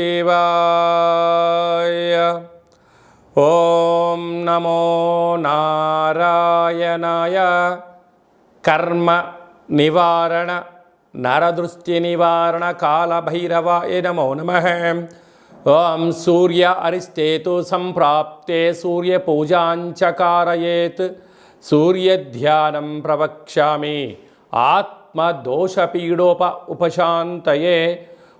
శివాయ ఓం నమో నారాయణాయ కర్మ నివారణ నరదృష్టి నివారణ కాళభైరవాయ నమో నమ ఓం సూర్య అరిష్టేతు సంప్రాప్తే సూర్యపూజాంచకారయేత్ సూర్యధ్యానం ప్రవక్ష్యామి ఆత్మదోషపీడోప ఉపశాంతయే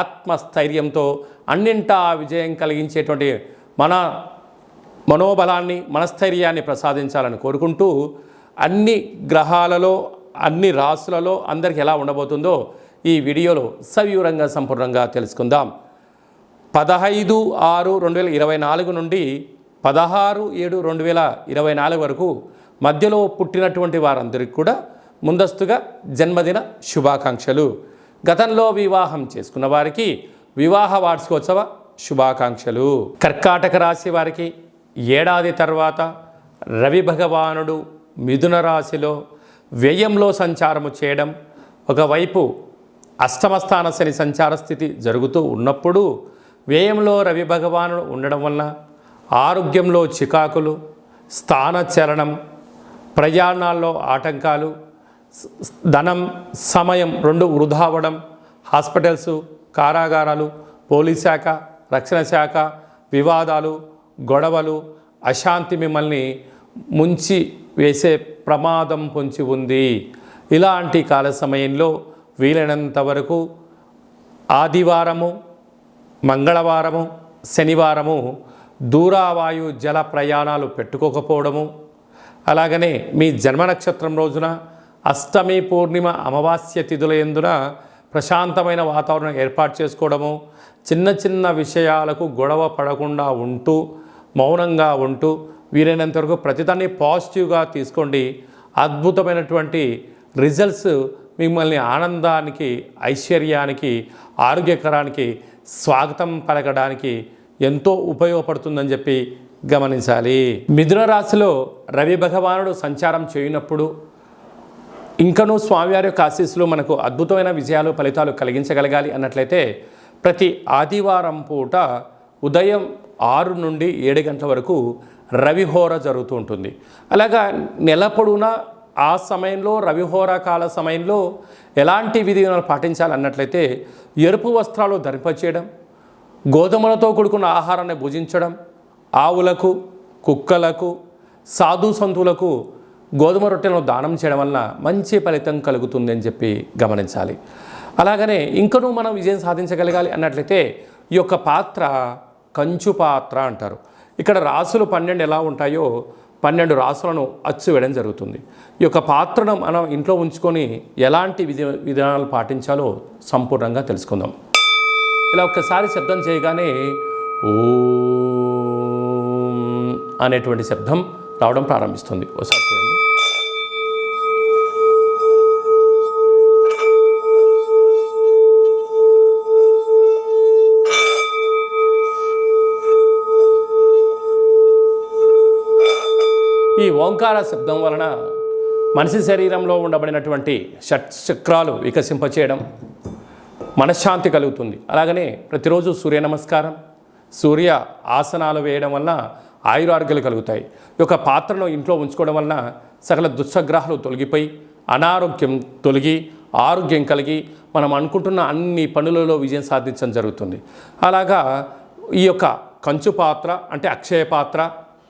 ఆత్మస్థైర్యంతో అన్నింటా విజయం కలిగించేటువంటి మన మనోబలాన్ని మనస్థైర్యాన్ని ప్రసాదించాలని కోరుకుంటూ అన్ని గ్రహాలలో అన్ని రాసులలో అందరికి ఎలా ఉండబోతుందో ఈ వీడియోలో సవివరంగా సంపూర్ణంగా తెలుసుకుందాం. పదహైదు ఆరు రెండు వేల ఇరవై నాలుగు నుండి పదహారు ఏడు రెండు వేల ఇరవై నాలుగు వరకు మధ్యలో పుట్టినటువంటి వారందరికీ కూడా ముందస్తుగా జన్మదిన శుభాకాంక్షలు. గతంలో వివాహం చేసుకున్న వారికి వివాహ వార్షికోత్సవ శుభాకాంక్షలు. కర్కాటక రాశి వారికి ఏడాది తర్వాత రవి భగవానుడు మిథున రాశిలో వ్యయంలో సంచారము చేయడం ఒకవైపు అష్టమస్థాన శని సంచార స్థితి జరుగుతూ ఉన్నప్పుడు వ్యయంలో రవి భగవానుడు ఉండడం వలన ఆరోగ్యంలో చికాకులు స్థానచలనం ప్రయాణాల్లో ఆటంకాలు ధనం సమయం రెండు వృధా అవ్వడం హాస్పిటల్స్ కారాగారాలు పోలీస్ శాఖ రక్షణ శాఖ వివాదాలు గొడవలు అశాంతి మిమ్మల్ని ముంచి వేసే ప్రమాదం పొంచి ఉంది. ఇలాంటి కాల సమయంలో వీలైనంత వరకు ఆదివారము మంగళవారము శనివారము దూరావాయు జల ప్రయాణాలు పెట్టుకోకపోవడము అలాగనే మీ జన్మ నక్షత్రం రోజున అష్టమి పూర్ణిమ అమావాస్య తిథుల ఎందున ప్రశాంతమైన వాతావరణం ఏర్పాటు చేసుకోవడము చిన్న చిన్న విషయాలకు గొడవ పడకుండా ఉంటూ మౌనంగా ఉంటూ వీలైనంత వరకు ప్రతిదాన్ని పాజిటివ్గా తీసుకోండి. అద్భుతమైనటువంటి రిజల్ట్స్ మిమ్మల్ని ఆనందానికి ఐశ్వర్యానికి ఆరోగ్యకరానికి స్వాగతం పలకడానికి ఎంతో ఉపయోగపడుతుందని చెప్పి గమనించాలి. మిథున రాశిలో రవి భగవానుడు సంచారం చేయనప్పుడు ఇంకనూ స్వామివారి యొక్క ఆశీస్సులు మనకు అద్భుతమైన విజయాలు ఫలితాలు కలిగించగలగాలి అన్నట్లయితే ప్రతి ఆదివారం పూట ఉదయం ఆరు నుండి ఏడు గంటల వరకు రవిహోర జరుగుతూ ఉంటుంది. అలాగా నెల పొడవునా ఆ సమయంలో రవిహోర కాల సమయంలో ఎలాంటి విధి పాటించాలన్నట్లయితే ఎరుపు వస్త్రాలు ధరింపచేయడం గోధుమలతో కూడుకున్న ఆహారాన్ని భుజించడం ఆవులకు కుక్కలకు సాధు సంతులకు గోధుమ రొట్టెలను దానం చేయడం వలన మంచి ఫలితం కలుగుతుంది అని చెప్పి గమనించాలి. అలాగనే ఇంకనూ మనం విజయం సాధించగలగాలి అన్నట్లయితే ఈ యొక్క పాత్ర కంచు పాత్ర అంటారు. ఇక్కడ రాసులు పన్నెండు ఎలా ఉంటాయో పన్నెండు రాసులను అచ్చు వేయడం జరుగుతుంది. ఈ యొక్క పాత్రను మనం ఇంట్లో ఉంచుకొని ఎలాంటి విధి విధానాలు పాటించాలో సంపూర్ణంగా తెలుసుకుందాం. ఇలా ఒక్కసారి శబ్దం చేయగానే ఓ అనేటువంటి శబ్దం రావడం ప్రారంభిస్తుంది. ఒకసారి ఈ ఓంకార శబ్దం వలన మనిషి శరీరంలో ఉండబడినటువంటి షట్ చక్రాలు వికసింపచేయడం మనశ్శాంతి కలుగుతుంది. అలాగనే ప్రతిరోజు సూర్య నమస్కారం సూర్య ఆసనాలు వేయడం వలన ఆయురారోగ్యాలు కలుగుతాయి. ఈ యొక్క పాత్రను ఇంట్లో ఉంచుకోవడం వలన సకల దుశ్శగ్రహాలు తొలగిపోయి అనారోగ్యం తొలగి ఆరోగ్యం కలిగి మనం అనుకుంటున్న అన్ని పనులలో విజయం సాధించడం జరుగుతుంది. అలాగా ఈ యొక్క కంచు పాత్ర అంటే అక్షయ పాత్ర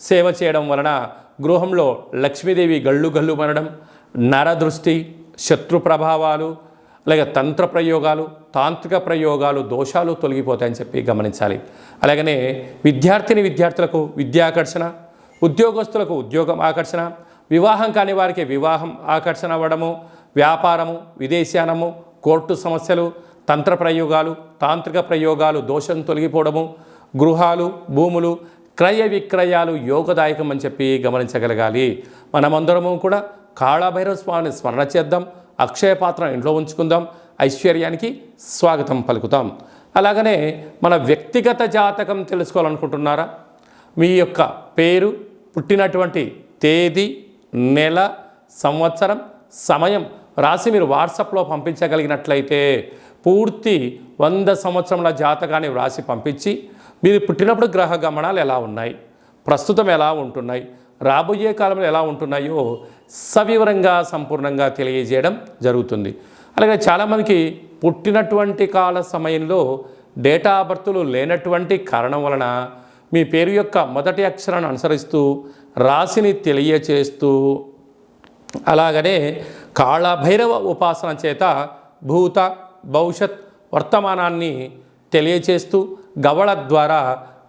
సేవ చేయడం వలన గృహంలో లక్ష్మీదేవి గళ్ళు గళ్ళు మనడం నరదృష్టి శత్రు ప్రభావాలు అలాగే తంత్ర ప్రయోగాలు తాంత్రిక ప్రయోగాలు దోషాలు తొలగిపోతాయని చెప్పి గమనించాలి. అలాగనే విద్యార్థిని విద్యార్థులకు విద్యాకర్షణ ఉద్యోగస్తులకు ఉద్యోగం ఆకర్షణ వివాహం కాని వారికి వివాహం ఆకర్షణ అవ్వడము వ్యాపారము విదేశానము కోర్టు సమస్యలు తంత్ర ప్రయోగాలు తాంత్రిక ప్రయోగాలు దోషం తొలగిపోవడము గృహాలు భూములు క్రయ విక్రయాలు యోగదాయకం అని చెప్పి గమనించగలగాలి. మనమందరము కూడా కాళభైరవ స్వామిని స్మరణ చేద్దాం. అక్షయ పాత్ర ఇంట్లో ఉంచుకుందాం. ఐశ్వర్యానికి స్వాగతం పలుకుతాం. అలాగనే మన వ్యక్తిగత జాతకం తెలుసుకోవాలనుకుంటున్నారా? మీ యొక్క పేరు పుట్టినటువంటి తేదీ నెల సంవత్సరం సమయం రాసి మీరు వాట్సాప్లో పంపించగలిగినట్లయితే పూర్తి వంద సంవత్సరముల జాతకాన్ని వ్రాసి పంపించి మీరు పుట్టినప్పుడు గ్రహ గమనాలు ఎలా ఉన్నాయి? ప్రస్తుతం ఎలా ఉంటున్నాయి? రాబోయే కాలంలో ఎలా ఉంటున్నాయో సవివరంగా సంపూర్ణంగా తెలియజేయడం జరుగుతుంది. అలాగే చాలామందికి పుట్టినటువంటి కాల సమయంలో డేటా బర్త్లు లేనటువంటి కారణం వలన మీ పేరు యొక్క మొదటి అక్షరాన్ని అనుసరిస్తూ రాశిని తెలియచేస్తూ అలాగనే కాళభైరవ ఉపాసన చేత భూత భవిష్యత్ వర్తమానాన్ని తెలియచేస్తూ గవళ ద్వారా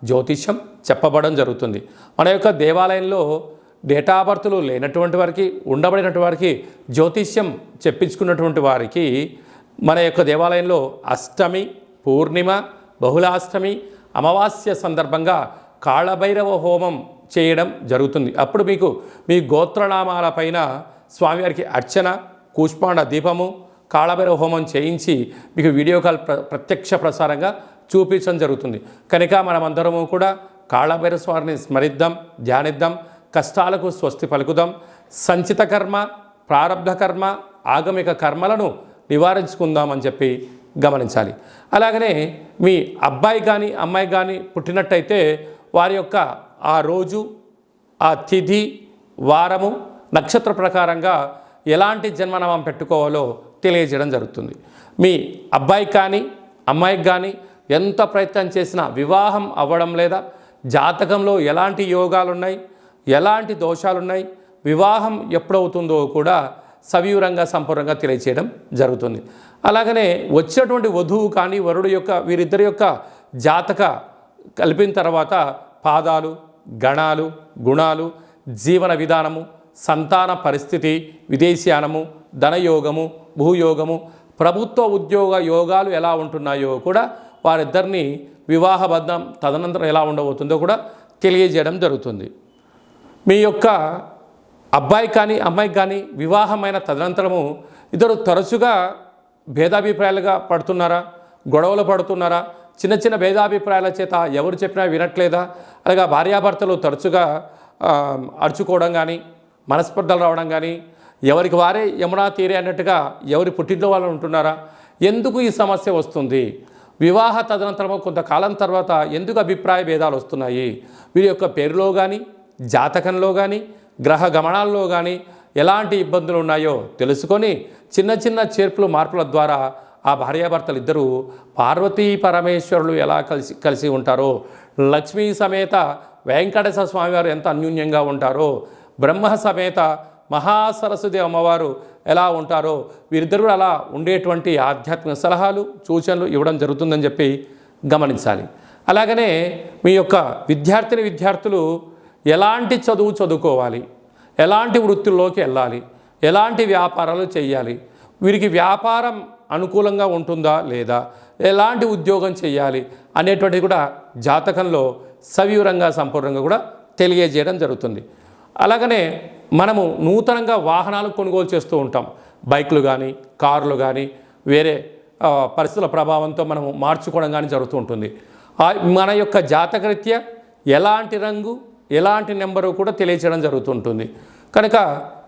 జ్యోతిష్యం చెప్పబడడం జరుగుతుంది. మన యొక్క దేవాలయంలో డేటా బర్త్లు లేనటువంటి వారికి ఉండబడినటువంటి వారికి జ్యోతిష్యం చెప్పించుకున్నటువంటి వారికి మన యొక్క దేవాలయంలో అష్టమి పూర్ణిమ బహుళాష్టమి అమావాస్య సందర్భంగా కాళభైరవ హోమం చేయడం జరుగుతుంది. అప్పుడు మీకు మీ గోత్రనామాల పైన స్వామివారికి అర్చన కూష్మాండ దీపము కాళభైరవ హోమం చేయించి మీకు వీడియో కాల్ ప్ర ప్రత్యక్ష ప్రసారంగా చూపించడం జరుగుతుంది. కనుక మనమందరము కూడా కాళభైరవ స్వామిని స్మరిద్దాం ధ్యానిద్దాం కష్టాలకు స్వస్తి పలుకుదాం. సంచిత కర్మ ప్రారంభ కర్మ ఆగమిక కర్మలను నివారించుకుందామని చెప్పి గమనించాలి. అలాగనే మీ అబ్బాయి కానీ అమ్మాయి కానీ పుట్టినట్టయితే వారి యొక్క ఆ రోజు ఆ తిథి వారము నక్షత్ర ప్రకారంగా ఎలాంటి జన్మనామం పెట్టుకోవాలో తెలియజేయడం జరుగుతుంది. మీ అబ్బాయి కానీ అమ్మాయికి కానీ ఎంత ప్రయత్నం చేసినా వివాహం అవ్వడం లేదా జాతకంలో ఎలాంటి యోగాలున్నాయి ఎలాంటి దోషాలున్నాయి వివాహం ఎప్పుడవుతుందో కూడా సవివరంగా సంపూర్ణంగా తెలియచేయడం జరుగుతుంది. అలాగనే వచ్చినటువంటి వధువు కానీ వరుడు యొక్క వీరిద్దరి యొక్క జాతక కలిపిన తర్వాత పాదాలు గణాలు గుణాలు జీవన విధానము సంతాన పరిస్థితి విదేశీయానము ధనయోగము భూయోగము ప్రభుత్వ ఉద్యోగ యోగాలు ఎలా ఉంటున్నాయో కూడా వారిద్దరిని వివాహబద్ధం తదనంతరం ఎలా ఉండబోతుందో కూడా తెలియజేయడం జరుగుతుంది. మీ యొక్క అబ్బాయి కానీ అమ్మాయికి కానీ వివాహమైన తదనంతరము ఇద్దరు తరచుగా భేదాభిప్రాయాలుగా పడుతున్నారా? గొడవలు పడుతున్నారా? చిన్న చిన్న భేదాభిప్రాయాల చేత ఎవరు చెప్పినా వినట్లేదా? అలాగా భార్యాభర్తలు తరచుగా అడుచుకోవడం అరుచుకోవడం కానీ మనస్పర్ధలు రావడం కానీ ఎవరికి వారే యమునా తీరే అన్నట్టుగా ఎవరి పుట్టింట్లో వాళ్ళు ఉంటున్నారా? ఎందుకు ఈ సమస్య వస్తుంది? వివాహ తదనంతరం కొంతకాలం తర్వాత ఎందుకు అభిప్రాయ భేదాలు వస్తున్నాయి? వీరి యొక్క పేరులో కానీ జాతకంలో కానీ గ్రహ గమనాల్లో కానీ ఎలాంటి ఇబ్బందులు ఉన్నాయో తెలుసుకొని చిన్న చిన్న చేర్పులు మార్పుల ద్వారా ఆ భార్యాభర్తలు ఇద్దరూ పార్వతీ పరమేశ్వరులు ఎలా కలిసి కలిసి ఉంటారో లక్ష్మీ సమేత వెంకటేశ్వర స్వామివారు ఎంత అన్యూన్యంగా ఉంటారో బ్రహ్మ సమేత మహాసరస్వతి అమ్మవారు ఎలా ఉంటారో వీరిద్దరూ కూడా అలా ఉండేటువంటి ఆధ్యాత్మిక సలహాలు సూచనలు ఇవ్వడం జరుగుతుందని చెప్పి గమనించాలి. అలాగనే మీ యొక్క విద్యార్థిని విద్యార్థులు ఎలాంటి చదువు చదువుకోవాలి? ఎలాంటి వృత్తుల్లోకి వెళ్ళాలి? ఎలాంటి వ్యాపారాలు చేయాలి? వీరికి వ్యాపారం అనుకూలంగా ఉంటుందా లేదా? ఎలాంటి ఉద్యోగం చేయాలి అనేటువంటిది కూడా జాతకంలో సవివరంగా సంపూర్ణంగా కూడా తెలియజేయడం జరుగుతుంది. అలాగనే మనము నూతనంగా వాహనాలు కొనుగోలు చేస్తూ ఉంటాం. బైకులు కానీ కార్లు కానీ వేరే పరిస్థితుల ప్రభావంతో మనము మార్చుకోవడం కానీ జరుగుతూ ఉంటుంది. ఆ మన యొక్క జాతకరీత్యా ఎలాంటి రంగు ఎలాంటి నెంబరు కూడా తెలియచేయడం జరుగుతుంటుంది కనుక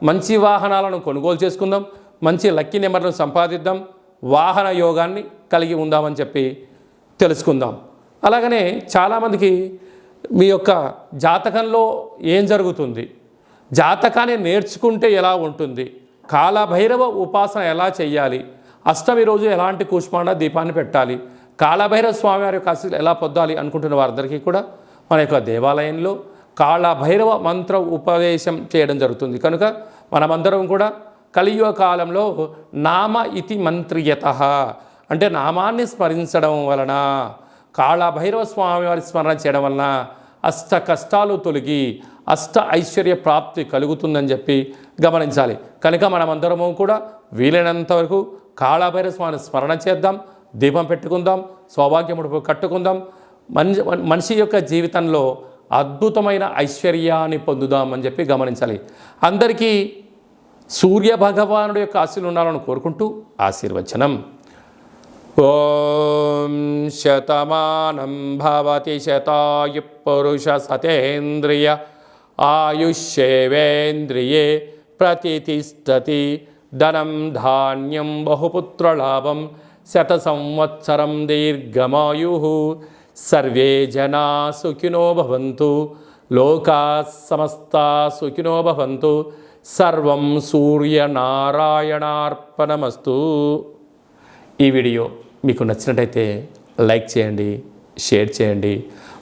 మంచి వాహనాలను కొనుగోలు చేసుకుందాం మంచి లక్కీ నెంబర్లను సంపాదిద్దాం వాహన యోగాన్ని కలిగి ఉందామని చెప్పి తెలుసుకుందాం. అలాగనే చాలామందికి మీ యొక్క జాతకంలో ఏం జరుగుతుంది? జాతకాన్ని నేర్చుకుంటే ఎలా ఉంటుంది? కాలభైరవ ఉపాసన ఎలా చేయాలి? అష్టమి రోజు ఎలాంటి కూష్మాండ దీపాన్ని పెట్టాలి? కాళభైరవ స్వామివారి యొక్క ఆశీస్సులు ఎలా పొందాలి అనుకుంటున్న వారందరికీ కూడా మన యొక్క దేవాలయంలో కాళభైరవ మంత్ర ఉపదేశం చేయడం జరుగుతుంది. కనుక మనమందరం కూడా కలియుగ కాలంలో నామ ఇతి మంత్రియత. అంటే నామాన్ని స్మరించడం వలన కాళభైరవ స్వామివారి స్మరణ చేయడం వలన అష్ట కష్టాలు తొలగి అష్ట ఐశ్వర్య ప్రాప్తి కలుగుతుందని చెప్పి గమనించాలి. కనుక మనమందరము కూడా వీలైనంత వరకు స్వామిని స్మరణ చేద్దాం దీపం పెట్టుకుందాం సౌభాగ్యముడు కట్టుకుందాం. మనిషి మనిషి యొక్క జీవితంలో అద్భుతమైన ఐశ్వర్యాన్ని పొందుదామని చెప్పి గమనించాలి. అందరికీ సూర్య భగవానుడు యొక్క ఆశీర్లు ఉండాలని కోరుకుంటూ ఆశీర్వచనం. ఓం శతమానం భవతి శతాయు పురుష సతేంద్రియ ఆయుష్యేవేంద్రియే ప్రతిష్టతి ధనం ధాన్యం బహుపుత్రలాభం శత సంవత్సరం దీర్ఘమాయు. సర్వే జనా సుఖినో భవంతు. లోకా సమస్తా సుఖినో భవంతు. సర్వం సూర్యనారాయణార్పణమస్తు. ఈ వీడియో మీకు నచ్చినట్టయితే లైక్ చేయండి షేర్ చేయండి.